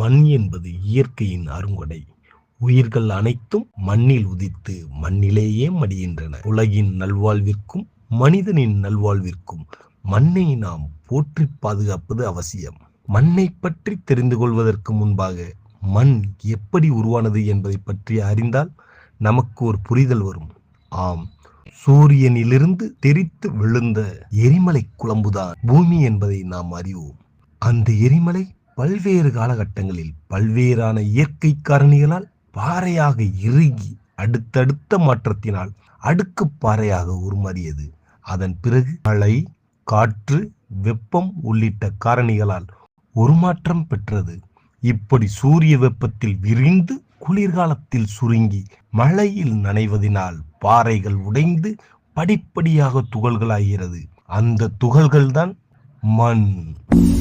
மண் என்பது இயற்கையின் அருங்கொடை உயிர்கள் அனைத்தும் மண்ணில் உதித்து மண்ணிலேயே மடிகின்றன. உலகின் நல்வாழ்விற்கும் மனிதனின் நல்வாழ்விற்கும் மண்ணை நாம் போற்றி பாதுகாப்பது அவசியம். மண்ணை பற்றி தெரிந்து கொள்வதற்கு முன்பாக மண் எப்படி உருவானது என்பதை பற்றி அறிந்தால் நமக்கு ஒரு புரிதல் வரும். ஆம் சூரியனிலிருந்து தெரித்து விழுந்த எரிமலை குழம்புதான் பூமி என்பதை நாம் அறிவோம். அந்த எரிமலை பல்வேறு காலகட்டங்களில் பல்வேறான இயற்கை காரணிகளால் பாறையாக இறுகி அடுத்தடுத்த மாற்றத்தினால் அடுக்கு பாறையாக உருமாறியது. அதன் பிறகு மழை காற்று வெப்பம் உள்ளிட்ட காரணிகளால் உருமாற்றம் பெற்றது. இப்படி சூரிய வெப்பத்தில் விரிந்து குளிர்காலத்தில் சுருங்கி மழையில் நனைவதினால் பாறைகள் உடைந்து படிப்படியாக துகள்களாகிறது. அந்த துகள்கள்தான் மண். மண்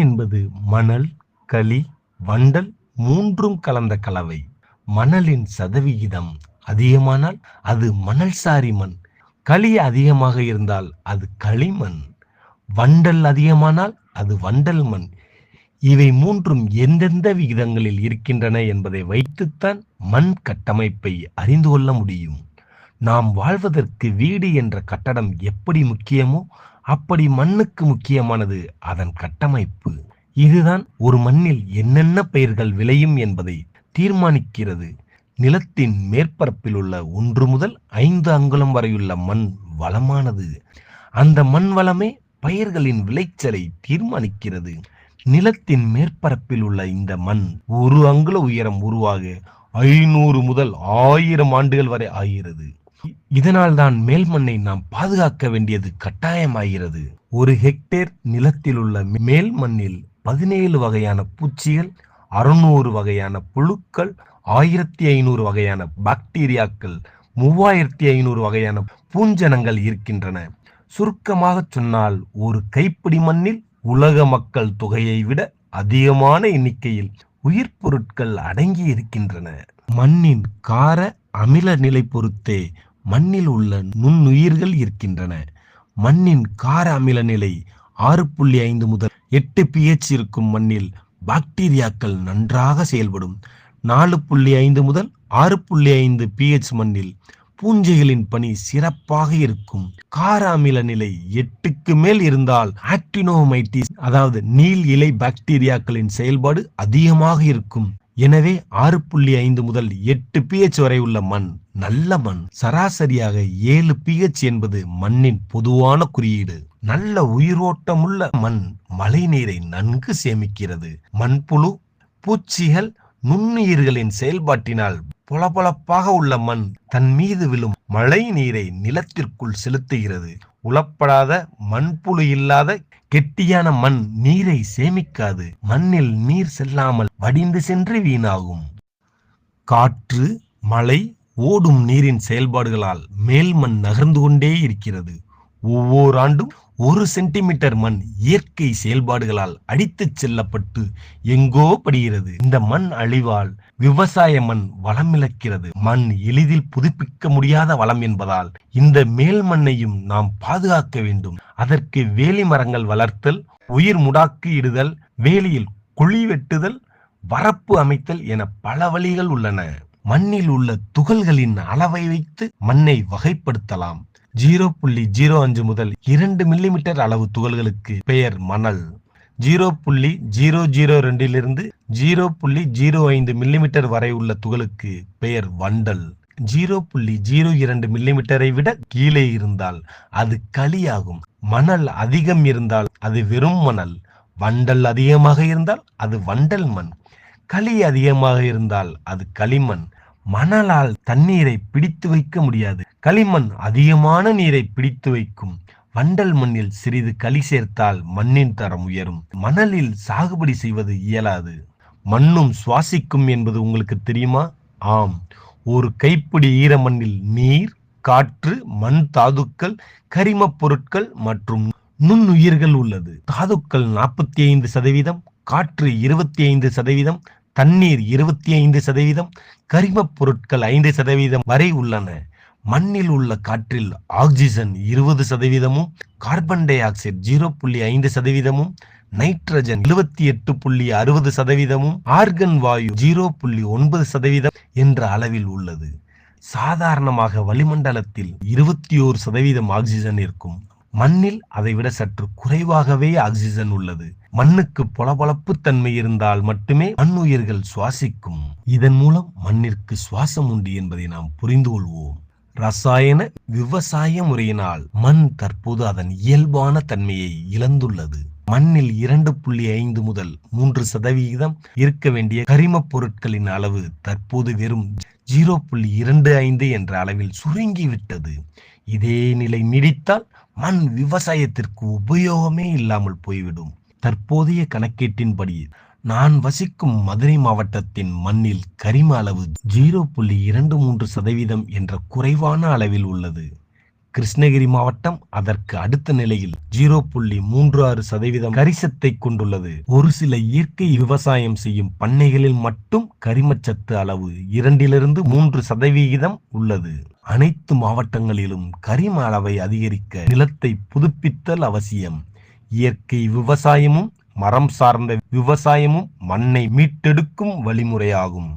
என்பது மணல் களி வண்டல் மூன்றும் கலந்த கலவை. மணலின் சதவிகிதம் அதிகமானால் அது மணல் சாரி மண். களி அதிகமாக இருந்தால் அது களிமண். வண்டல் அதிகமானால் அது வண்டல் மண். இவை மூன்றும் எந்தெந்த விகிதங்களில் இருக்கின்றன என்பதை வைத்துத்தான் மண் கட்டமைப்பை அறிந்து கொள்ள முடியும். நாம் வாழ்வதற்கு வீடு என்ற கட்டடம் எப்படி முக்கியமோ அப்படி மண்ணுக்கு முக்கியமானது அதன் கட்டமைப்பு. இதுதான் ஒரு மண்ணில் என்னென்ன பயிர்கள் விளையும் என்பதை தீர்மானிக்கிறது. நிலத்தின் மேற்பரப்பில் உள்ள ஒன்று முதல் ஐந்து அங்குலம் வரையுள்ள மண் வளமானது. அந்த மண் வளமே பயிர்களின் விளைச்சலை தீர்மானிக்கிறது. நிலத்தின் மேற்பரப்பில் உள்ள இந்த மண் ஒரு அங்குல உயரம் உருவாக ஐநூறு முதல் ஆயிரம் ஆண்டுகள் வரை ஆகிறது. இதனால் தான் மேல் மண்ணை நாம் பாதுகாக்க வேண்டியது கட்டாயமாகிறது. ஒரு ஹெக்டேர் நிலத்தில் உள்ள மேல் மண்ணில் பதினேழு வகையான பூச்சிகள் அறுநூறு வகையான புழுக்கள் ஆயிரத்தி ஐநூறு வகையான பாக்டீரியாக்கள் மூவாயிரத்தி ஐநூறு வகையான பூஞ்சனங்கள் இருக்கின்றன. சுருக்கமாக சொன்னால் ஒரு கைப்பிடி மண்ணில் உலக மக்கள் தொகையை விட அதிகமான எண்ணிக்கையில் உயிர் பொருட்கள் அடங்கி இருக்கின்றன. மண்ணின் கார அமில நிலை பொறுத்தே மண்ணில் உள்ள நுண்ணுயிர்கள் இருக்கின்றன. மண்ணின் கார அமில நிலை ஆறு புள்ளி ஐந்து முதல் எட்டு பிஹெச் இருக்கும் மண்ணில் பாக்டீரியாக்கள் நன்றாக செயல்படும். நாலு புள்ளி ஐந்து முதல் ஆறு புள்ளி ஐந்து பிஹெச் மண்ணில் பூஞ்சைகளின் பணி சிறப்பாக இருக்கும். கார அமில நிலை எட்டுக்கு மேல் இருந்தால் ஆக்டினோமைட்டிஸ் அதாவது நீல் இலை பாக்டீரியாக்களின் செயல்பாடு அதிகமாக இருக்கும். எனவே ஆறு புள்ளி ஐந்து முதல் எட்டு பிஹெச் வரை உள்ள மண் நல்ல மண். சராசரியாக ஏழு பிஹெச் என்பது மண்ணின் பொதுவான குறியீடு. நல்ல உயிரோட்டமுள்ள மண் மழை நீரை நன்கு சேமிக்கிறது. மண்புழு பூச்சிகள் நுண்ணுயிர்களின் செயல்பாட்டினால் பொலபொலப்பாக உள்ள மண் தன் மீது விழும் மழை நீரை நிலத்திற்குள் செலுத்துகிறது. உளப்படாத மண்புழு இல்லாத கெட்டியான மண் நீரை சேமிக்காது. மண்ணில் நீர் செல்லாமல் வடிந்து சென்று வீணாகும். காற்று மழை ஓடும் நீரின் செயல்பாடுகளால் மேல் மண் நகர்ந்து கொண்டே இருக்கிறது. ஒவ்வொரு ஆண்டும் ஒரு சென்டிமீட்டர் மண் இயற்கை செயல்பாடுகளால் அடித்துச் செல்லப்பட்டு எங்கோ படுகிறது. இந்த மண் அழிவால் விவசாய மண் வளமிழக்கிறது மண் எளிதில் புதுப்பிக்க முடியாத வளம் என்பதால் இந்த மேல் மண்ணையும் நாம் பாதுகாக்க வேண்டும். அதற்கு வேலி மரங்கள் வளர்த்தல் உயிர் முடாக்கு இடுதல் வேலியில் குழி வெட்டுதல் வரப்பு அமைத்தல் என பல வழிகள் உள்ளன. மண்ணில் உள்ள துகள்களின் அளவை வைத்து மண்ணை வகைப்படுத்தலாம். ஜீரோ புள்ளி ஜீரோ அஞ்சு முதல் இரண்டு மில்லிமீட்டர் அளவு துகள்களுக்கு பெயர் மணல். ஜீரோ புள்ளி ஜீரோ ஜீரோ ரெண்டிலிருந்து ஜீரோ புள்ளி ஜீரோ ஐந்து மில்லிமீட்டர் வரை உள்ள துகளுக்கு பெயர் வண்டல். ஜீரோ புள்ளி ஜீரோ இரண்டு மில்லிமீட்டரை விட கீழே இருந்தால் அது களியாகும். மணல் அதிகம் இருந்தால் அது வெறும் மணல். வண்டல் அதிகமாக இருந்தால் அது வண்டல் மண். களி அதிகமாக இருந்தால் அது களிமண். மணலால் தண்ணீரை பிடித்து வைக்க முடியாது. களிமண் அதிகமான நீரை பிடித்து வைக்கும். வண்டல் மண்ணில் சிறிது களி சேர்த்தால் மண்ணின் தரம் உயரும். மணலில் சாகுபடி செய்வது இயலாது. மண்ணும் சுவாசிக்கும் என்பது உங்களுக்கு தெரியுமா? ஆம். ஒரு கைப்பிடி ஈரமண்ணில் நீர் காற்று மண் தாதுக்கள் கரிமப் பொருட்கள் மற்றும் நுண்ணுயிர்கள் உள்ளது. தாதுக்கள் நாற்பத்தி ஐந்து சதவீதம் காற்று இருபத்தி ஐந்து சதவீதம் தண்ணீர் இருபத்தி ஐந்து சதவீதம் கரிமப் பொருட்கள் ஐந்து சதவீதம் வரை உள்ளன. மண்ணில் உள்ள காற்றில் ஆக்சிஜன் இருபது சதவீதமும் கார்பன் டை ஆக்சைடு ஜீரோ புள்ளி ஐந்து சதவீதமும் நைட்ரஜன் எழுபத்தி எட்டு புள்ளி அறுபது சதவீதமும் ஆர்கன் வாயு ஜீரோ புள்ளி ஒன்பது சதவீதம் என்ற அளவில் உள்ளது. சாதாரணமாக வளிமண்டலத்தில் இருபத்தி ஓரு சதவீதம் ஆக்சிஜன் இருக்கும். மண்ணில் அதைவிட சற்று குறைவாகவே ஆக்சிஜன் உள்ளது. மண்ணுக்கு பொலபொலப்பு தன்மை இருந்தால் மட்டுமே மண்ணுயிர்கள் சுவாசிக்கும். இதன் மூலம் மண்ணிற்கு சுவாசம் உண்டு என்பதை நாம் புரிந்து கொள்வோம். ரசாயன விவசாய முறையினால் மண் தற்போது அதன் இயல்பான தன்மையை இழந்துள்ளது. மண்ணில் இரண்டு புள்ளி ஐந்து முதல் மூன்று சதவிகிதம் இருக்க வேண்டிய கரிமப் பொருட்களின் அளவு தற்போது வெறும் ஜீரோ புள்ளி இரண்டு ஐந்து என்ற அளவில் சுருங்கிவிட்டது. இதே நிலை நீடித்தால் மண் விவசாயத்திற்கு உபயோகமே இல்லாமல் போய்விடும். தற்போதைய கணக்கீட்டின்படி நான் வசிக்கும் மதுரை மாவட்டத்தின் மண்ணில் கரிம அளவு ஜீரோ புள்ளி இரண்டு மூன்று சதவீதம் என்ற குறைவான அளவில் உள்ளது. கிருஷ்ணகிரி மாவட்டம் அதற்கு அடுத்த நிலையில் ஜீரோ புள்ளி மூன்று ஆறு சதவீதம் கரிசத்தை கொண்டுள்ளது. ஒரு சில இயற்கை விவசாயம் செய்யும் பண்ணைகளில் மட்டும் கரிமச்சத்து அளவு இரண்டிலிருந்து மூன்று சதவிகிதம் உள்ளது. அனைத்து மாவட்டங்களிலும் கரிம அளவை அதிகரிக்க நிலத்தை புதுப்பித்தல் அவசியம். இயற்கை விவசாயமும் மரம் சார்ந்த விவசாயமும் மண்ணை மீட்டெடுக்கும் வழிமுறையாகும்.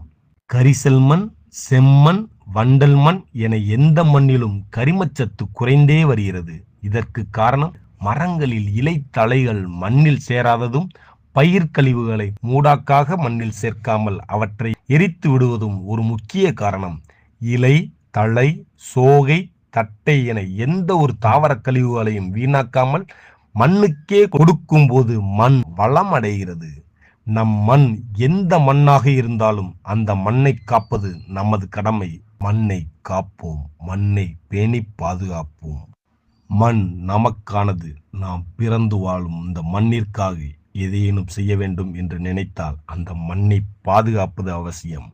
கரிசல் மண் செம்மண் வண்டல் மண் என எந்த மண்ணிலும் கரிமச்சத்து குறைந்தே வருகிறது. இதற்கு காரணம் மரங்களில் இலை தழைகள் மண்ணில் சேராததும் பயிர் கழிவுகளை மூடாக்காக மண்ணில் சேர்க்காமல் அவற்றை எரித்து விடுவதும் ஒரு முக்கிய காரணம். இலை தழை சோகை தட்டை என எந்த ஒரு தாவர கழிவுகளையும் வீணாக்காமல் மண்ணுக்கே கொடுக்கும் போது மண் வளம் அடைகிறது. நம் மண் எந்த மண்ணாக இருந்தாலும் அந்த மண்ணை காப்பது நமது கடமை. மண்ணை காப்போம் மண்ணை பேணி பாதுகாப்போம். மண் நமக்கானது. நாம் பிறந்து வாழும் இந்த மண்ணிற்காக எதையேனும் செய்ய வேண்டும் என்று நினைத்தால் அந்த மண்ணை பாதுகாப்பது அவசியம்.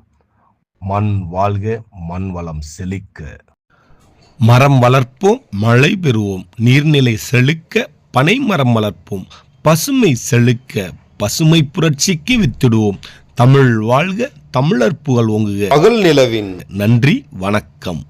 மண் வாழ்க மண் வளம் செழிக்க. மரம் வளர்ப்போம் மழை பெறுவோம். நீர்நிலை செழிக்க பனை மரம் வளர்ப்போம். பசுமை செழிக்க பசுமை புரட்சிக்கு வித்திடுவோம். தமிழ் வாழ்க தமிழர் புகழ் ஓங்குக. பகல் நிலவின் நன்றி வணக்கம்.